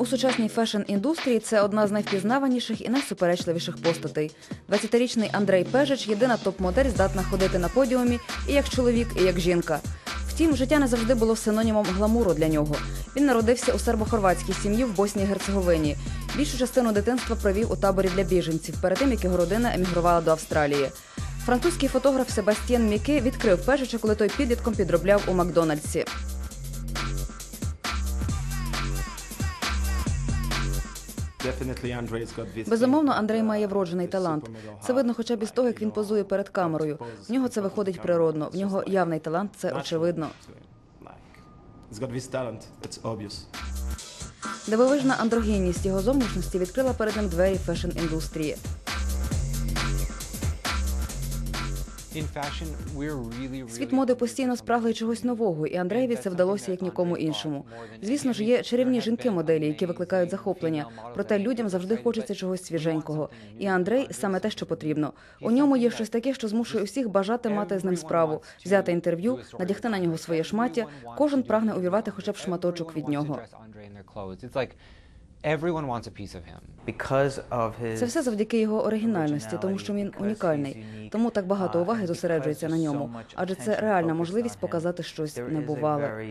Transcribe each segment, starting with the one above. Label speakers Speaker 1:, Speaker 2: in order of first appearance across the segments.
Speaker 1: У сучасній фешн-індустрії це одна з найвпізнаваніших і найсуперечливіших постатей. 20-річний Андрей Пежич єдина топ-модель, здатна ходити на подіумі і як чоловік, і як жінка. Втім, життя не завжди було синонімом гламуру для нього. Він народився у сербо-хорватській сім'ї в Боснії Герцеговині. Більшу частину дитинства провів у таборі для біженців, перед тим як його родина емігрувала до Австралії. Французький фотограф Себастьєн Міке відкрив Пежича, коли той підлітком підробляв у Макдональдсі. Безумовно, Андрей має вроджений талант. Це видно хоча б із того, як він позує перед камерою. В нього це виходить природно. В нього явний талант, це очевидно. Дивовижна андрогінність його зовнішності відкрила перед ним двері фешн-індустрії. Світ моди постійно спраглий чогось нового, і Андреєві це вдалося як нікому іншому. Звісно ж, є чарівні жінки-моделі, які викликають захоплення. Проте людям завжди хочеться чогось свіженького. І Андрей саме те, що потрібно. У ньому є щось таке, що змушує усіх бажати мати з ним справу, взяти інтерв'ю, надягти на нього своє шмаття. Кожен прагне увірвати хоча б шматочок від нього.
Speaker 2: Everyone wants a piece of him.
Speaker 3: Because of his
Speaker 1: Це все завдяки його оригінальності, тому що він унікальний. Тому так багато уваги зосереджується на ньому. Адже це реальна можливість показати щось небувале.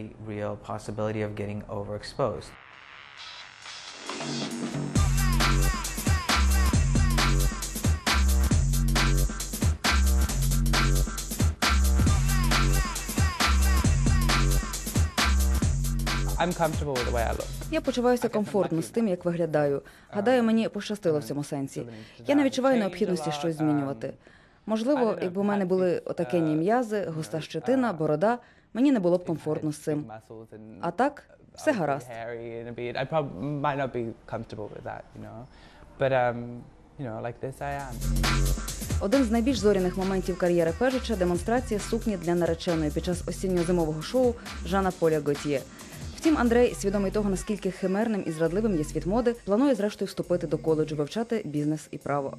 Speaker 2: I'm comfortable with the way I look.
Speaker 1: Я почуваюся комфортно з тим, як виглядаю. Гадаю, мені пощастило в цьому сенсі. Я не відчуваю необхідності щось змінювати. Можливо, якби у мене були отакенні м'язи, густа щетина, борода, мені не було б комфортно з цим. А так, все гаразд.
Speaker 2: um.
Speaker 1: Один з найбільш зоряних моментів кар'єри Пежича демонстрація сукні для нареченої під час осінньо-зимового шоу Жана Поля Готьє. Втім, Андрей, свідомий того, наскільки химерним і зрадливим є світ моди, планує зрештою вступити до коледжу, вивчати бізнес і право.